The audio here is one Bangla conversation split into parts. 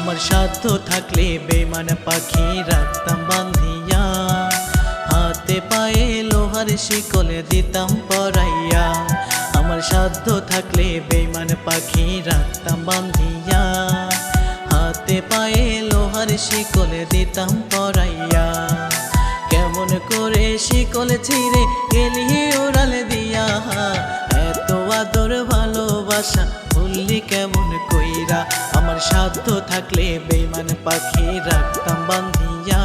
সাধ্য থাকলে বেমান পাখি রাখতাম বান্ধিয়া। হাতে পায়ে লোহার শিকলে দিতাম পরাইয়া। আমার সাধ্য থাকলে বেমান পাখি রাখতাম বান্ধিয়া। হাতে পায়ে লোহার শিকলে দিতাম পরাইয়া। কেমন করে শিকল ছিঁড়ে গেলি ওরাল দিয়া। এত আদর ভালোবাসা ভুললি কেমন কইরা? আমার সাধ্য থাকলে বেমান পাখি রাখতাম, বান্ধিয়া।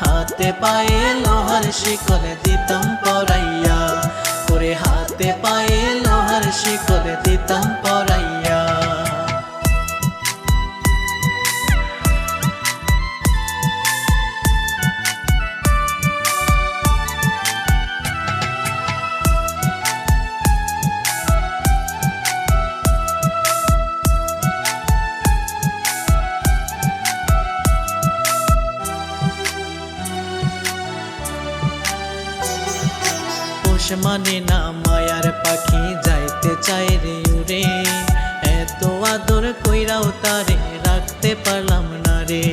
হাতে পায়ে লোহার শিকলে দিতাম পরাইয়া পোষ মানে না মায়ার পাখি, যাইতে চাই রে উড়ে এত আদর কইরাও তারে রাখতে পারলাম না রে।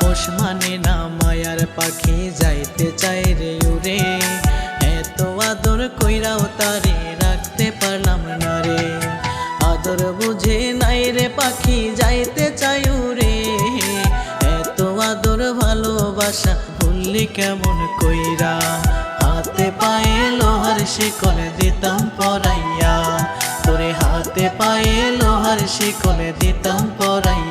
পোষ মানে না মায়ার পাখি, যাইতে চাই রে উড়ে এত আদর কইরাও তারে রাখতে পারলাম না রে। আদর বুঝে নাই রে পাখি ভুললি কেমন কইরা, হাতে পায়ে লোহার শিকল দিতাম পরাইয়া। তোরে হাতে পায়ে লোহার শিকল দিতাম পরাইয়া।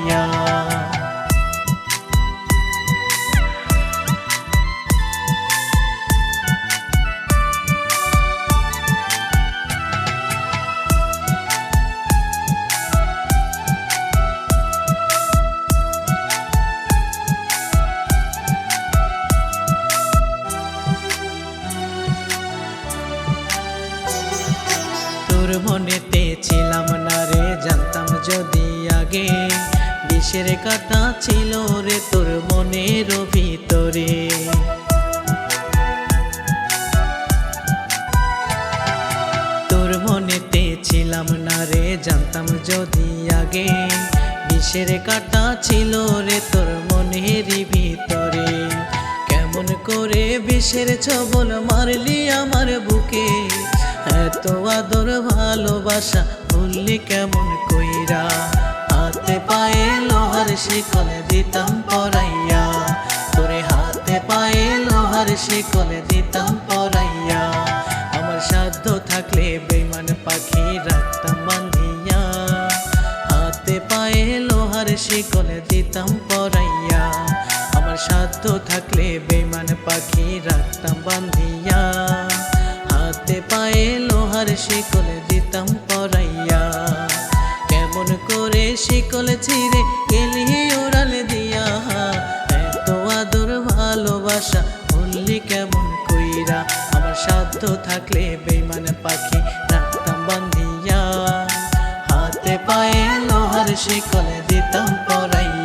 মনেতে ছিলাম না রে, জানতাম যদি আগে বিষের কাটা ছিল রে তোর মনের ভিতরে। তোর মনেতে ছিলাম না রে, জানতাম যদি আগে বিষের কাটা ছিল রে তোর মনের ভিতরে। কেমন করে বিষের ছবল মারলি আমার বুকে এত আদর, ভালোবাসা ভুললি কেমন কইরা? হাতে পায়ে লোহার শিকলে দিতাম পরাইয়া। তোরে হাতে পায়ে লোহার শিকলে দিতাম পরাইয়া। আমার সাধ্য থাকলে বেমান পাখি রাখতাম বান্ধিয়া হাতে পায়ে লোহার শিকলে দিতাম পরাইয়া। আমার সাধ্য থাকলে বেমান পাখি রাখতাম বান্ধিয়া লোহার শিকলে দিতাম পরাইয়া। কেমন করে শিকল ছিঁড়ে গেলি ওড়াল দিয়া। এত আদর ভালোবাসা ভুললি কেমন কইরা। আমার সাধ্য থাকলে বেমান পাখি রাখতাম বান্ধিয়া। হাতে পায়ে লোহার শিকলে দিতাম পরাইয়া। তোরে